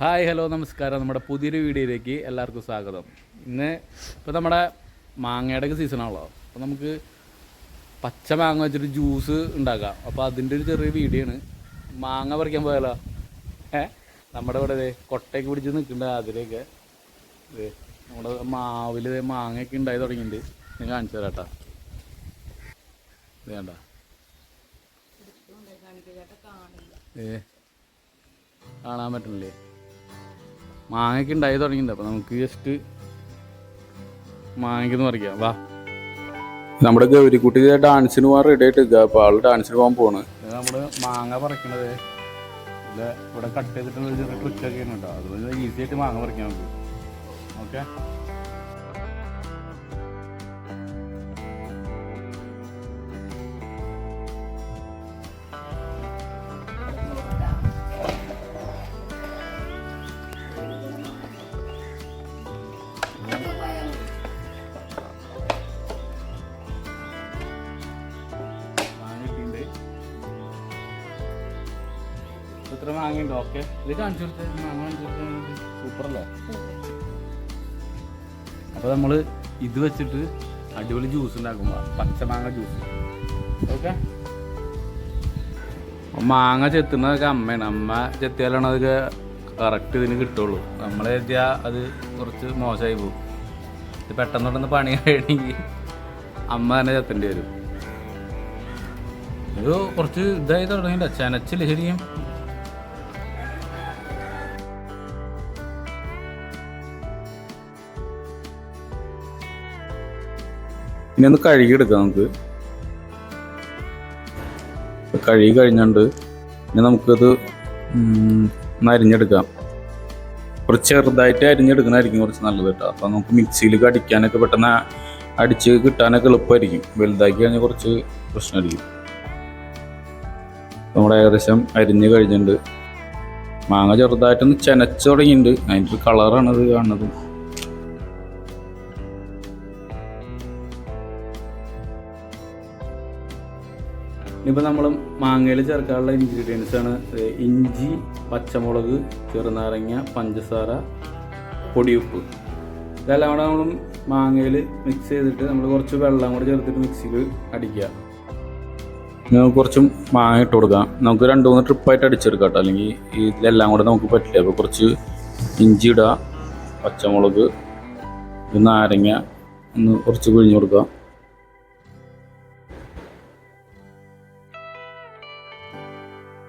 Hi hello നമസ്കാരം. നമ്മുടെ പുതിയൊരു വീഡിയോയിലേക്ക് എല്ലാവർക്കും സ്വാഗതം. ഇന്ന് ഇപ്പോൾ നമ്മുടെ മാങ്ങയുടെ ഒക്കെ സീസണാണല്ലോ. അപ്പോൾ നമുക്ക് പച്ച മാങ്ങ വെച്ചിട്ട് ജ്യൂസ് ഉണ്ടാക്കാം. അപ്പോൾ അതിന്റെ ഒരു ചെറിയ വീഡിയോ ആണ്. മാങ്ങ പറിക്കാൻ പോയാലോ? ഏ? നമ്മുടെ ഇവിടെ കൊട്ടയൊക്കെ പിടിച്ച് നിൽക്കുന്നുണ്ട് അതിലേക്ക്. നമ്മുടെ മാവിൽ മാങ്ങയൊക്കെ ഉണ്ടായി തുടങ്ങിയിട്ടുണ്ട്. ഞാൻ കാണിച്ചു തരാം കേട്ടോ. ഇത് വേണ്ട ഏ? കാണാൻ പറ്റണില്ലേ മാങ്ങയ്ക്ക് ഉണ്ടായി തുടങ്ങിയിട്ടുണ്ട്. അപ്പോൾ നമുക്ക് ജസ്റ്റ് മാങ്ങയ്ക്കൊന്ന് പറിക്കാം. വാ. നമ്മുടെ ഗൗരിക്കുട്ടി ഡാൻസിന് പോകാൻ റെഡി ആയിട്ട് അപ്പോൾ ആൾ ഡാൻസിന് പോകാൻ പോണ് നമ്മൾ മാങ്ങ പറിക്കണത്. ഇവിടെ കട്ട് ചെയ്തിട്ടുള്ള ചെറിയ ട്രിക്കൊക്കെ ഉണ്ട് അതുപോലെ ഈസി ആയിട്ട് മാങ്ങ പറിക്കാൻ നമുക്ക് ഓക്കെ ഇത്ര മാങ്ങയുണ്ടോ? ഓക്കെ ഇത് കാണിച്ചു കൊടുത്തത് മാങ്ങ കാണിച്ചു കൊടുത്തത് സൂപ്പറല്ലേ? അപ്പോൾ നമ്മൾ ഇത് വെച്ചിട്ട് അടിപൊളി ജ്യൂസ് ഉണ്ടാക്കും പച്ചമാങ്ങ ജ്യൂസ് ഓക്കെ? മാങ്ങ ചെത്തുന്നതൊക്കെ അമ്മയാണ്. അമ്മ ചെത്തിയാലാണ് അതൊക്കെ കറക്റ്റ് ഇതിന് കിട്ടുള്ളൂ. നമ്മൾ എത്തിയാൽ അത് കുറച്ച് മോശമായി പോകും ഇത് പെട്ടെന്ന് പെട്ടെന്ന് പണി കഴിയണമെങ്കിൽ അമ്മ തന്നെ ചെത്തേണ്ടി വരും. ഇത് കുറച്ച് ഇതായി തുടങ്ങിയില്ല ചെനച്ചില്ല ശരിക്കും ഇനി ഒന്ന് കഴുകിയെടുക്കാം നമുക്ക്. കഴുകി കഴിഞ്ഞുണ്ട് ഇനി നമുക്കത് അരിഞ്ഞെടുക്കാം. കുറച്ച് ചെറുതായിട്ട് അരിഞ്ഞെടുക്കണമായിരിക്കും കുറച്ച് നല്ലത് കേട്ടോ. അപ്പം നമുക്ക് മിക്സിയിൽ അടിക്കാനൊക്കെ പെട്ടെന്ന് അടിച്ച് കിട്ടാനൊക്കെ എളുപ്പമായിരിക്കും. വലുതാക്കി കഴിഞ്ഞാൽ കുറച്ച് പ്രശ്നമായിരിക്കും. നമ്മുടെ ഏകദേശം അരിഞ്ഞ് കഴിഞ്ഞിട്ടുണ്ട്. മാങ്ങ ചെറുതായിട്ടൊന്ന് ചെനച്ച് തുടങ്ങിയിട്ടുണ്ട്. അതിന്റെ കളറാണ് ഇത് കാണുന്നത്. ഇനിയിപ്പോൾ നമ്മൾ മാങ്ങയിൽ ചേർക്കാനുള്ള ഇൻഗ്രീഡിയൻസ് ആണ്. ഇഞ്ചി പച്ചമുളക് ചെറുനാരങ്ങ പഞ്ചസാര പൊടിയുപ്പ്. ഇതെല്ലാം കൂടെ നമ്മൾ മാങ്ങയിൽ മിക്സ് ചെയ്തിട്ട് നമ്മൾ കുറച്ച് വെള്ളം കൂടി ചേർത്തിട്ട് മിക്സിയിൽ അടിക്കുക. നമുക്ക് കുറച്ച് മാങ്ങ ഇട്ട് കൊടുക്കാം. നമുക്ക് രണ്ട് മൂന്ന് ട്രിപ്പായിട്ട് അടിച്ചെടുക്കാം കേട്ടോ. അല്ലെങ്കിൽ ഇതിലെല്ലാം കൂടെ നമുക്ക് പറ്റില്ല. അപ്പോൾ കുറച്ച് ഇഞ്ചി ഇടുക പച്ചമുളക് നാരങ്ങ ഒന്ന് കുറച്ച് പിഴിഞ്ഞ് കൊടുക്കുക.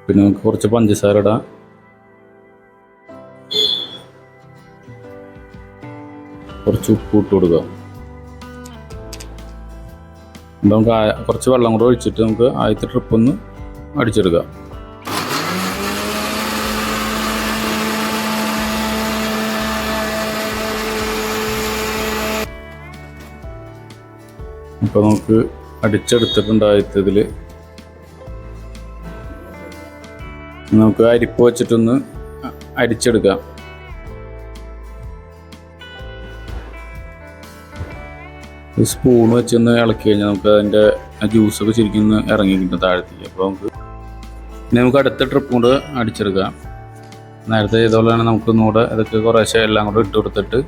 പിന്നെ നമുക്ക് കുറച്ച് പഞ്ചസാര ഇടാം. കുറച്ച് ഉപ്പ് ഇട്ട് കൊടുക്കുക നമുക്ക് കുറച്ച് വെള്ളം കൂടെ ഒഴിച്ചിട്ട് നമുക്ക് ആദ്യത്തെ ട്രിപ്പ് ഒന്ന് അടിച്ചെടുക്കാം. അപ്പോൾ നമുക്ക് അടിച്ചെടുത്തിട്ടുണ്ട് നമുക്ക് അരിപ്പ് വെച്ചിട്ടൊന്ന് അരിച്ചെടുക്കാം. സ്പൂൺ വെച്ചൊന്ന് ഇളക്കി കഴിഞ്ഞാൽ നമുക്ക് അതിന്റെ ജ്യൂസൊക്കെ ശരിക്കും ഒന്ന് ഇറങ്ങി കിട്ടും താഴത്തേക്ക്. അപ്പോൾ നമുക്ക് പിന്നെ നമുക്ക് അടുത്ത ട്രിപ്പ് കൊണ്ട് അടിച്ചെടുക്കാം. നേരത്തെ ചെയ്തപോലെ തന്നെ നമുക്കൊന്നുകൂടെ ഇതൊക്കെ കുറേശ്ശെ എല്ലാം കൂടെ ഇട്ട് കൊടുത്തിട്ട്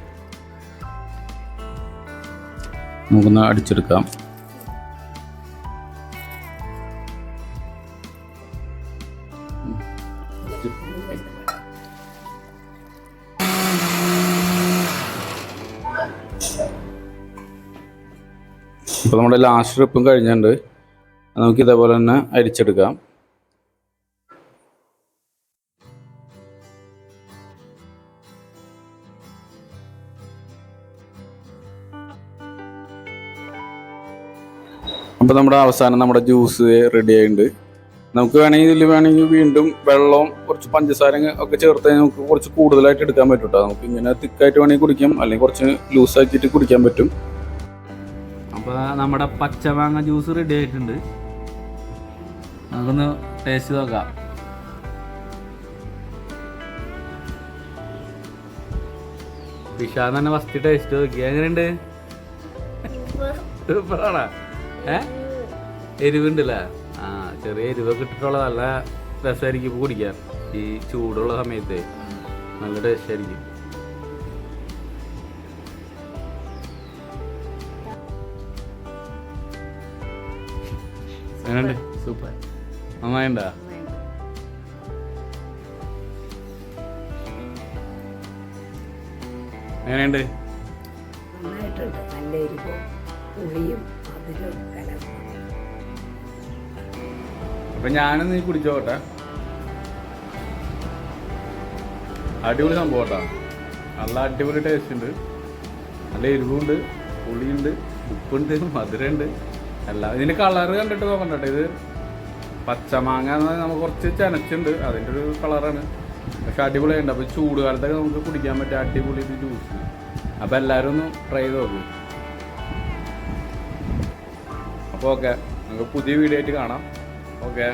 നമുക്കൊന്ന് അടിച്ചെടുക്കാം. ഇപ്പോൾ നമ്മുടെ ലാസ്റ്റ് ട്രിപ്പും കഴിഞ്ഞിട്ടുണ്ട്. നമുക്ക് ഇതേപോലെ തന്നെ അരിച്ചെടുക്കാം. അപ്പോൾ നമ്മുടെ അവസാനം നമ്മുടെ ജ്യൂസ് റെഡി ആയിട്ടുണ്ട്. നമുക്ക് വേണമെങ്കിൽ ഇതിൽ വേണമെങ്കിൽ വീണ്ടും വെള്ളവും കുറച്ച് പഞ്ചസാര ഒക്കെ ചേർത്ത് നമുക്ക് കുറച്ച് കൂടുതലായിട്ട് എടുക്കാൻ പറ്റും കേട്ടോ നമുക്ക് ഇങ്ങനെ തിക്കായിട്ട് വേണമെങ്കിൽ കുടിക്കാം അല്ലെങ്കിൽ കുറച്ച് ലൂസ് ലൂസാക്കിയിട്ട് കുടിക്കാൻ പറ്റും. അപ്പോൾ നമ്മുടെ പച്ചമാങ്ങ ജ്യൂസ് റെഡി ആയിട്ടുണ്ട്. നമുക്കൊന്ന് ടേസ്റ്റ് നോക്കാം. വിഷാന്ന് തന്നെ ഫസ്റ്റ് ടേസ്റ്റ് നോക്കി എങ്ങനെയുണ്ട്? സൂപ്പറാണോ. ഏ? എരിവുണ്ടല്ലേ? ചെറിയ എരിവൊക്കെ ഇട്ടിട്ടുള്ള നല്ല രസമായിരിക്കും കുടിക്കാൻ. ഈ ചൂടുള്ള സമയത്ത്. നല്ല ടേസ്റ്റായിരിക്കും. എങ്ങനെയുണ്ട്? സൂപ്പർ. നന്നായിണ്ടാ എങ്ങനെയുണ്ട്? നന്നായിട്ടുണ്ട്. നല്ല എരിവും പുളിയും അതിലും കലർന്നു അപ്പൊ ഞാനും നീ കുടിച്ചോട്ടെ അടിപൊളി സംഭവം കേട്ടോ നല്ല അടിപൊളി ടേസ്റ്റ് ഉണ്ട്. നല്ല എരിവുണ്ട് പുളിയുണ്ട് ഉപ്പുണ്ട് മധുരമുണ്ട്. എല്ലാം ഇതിന്റെ കളറ് കണ്ടിട്ട് നോക്കണ്ട ഇത് പച്ചമാങ്ങ എന്ന് നമുക്ക് കുറച്ച് ചനച്ചുണ്ട്. അതിന്റെ ഒരു കളറാണ് പക്ഷെ അടിപൊളിയുണ്ട് അപ്പോൾ ചൂട് കാലത്തൊക്കെ നമുക്ക് കുടിക്കാൻ പറ്റിയ അടിപൊളി ജ്യൂസ് അപ്പോൾ എല്ലാവരും ഒന്ന് ട്രൈ ചെയ്ത് നോക്കും. അപ്പോൾ ഓക്കെ നമുക്ക് പുതിയ വീഡിയോ ആയിട്ട് കാണാം. ഓക്കെ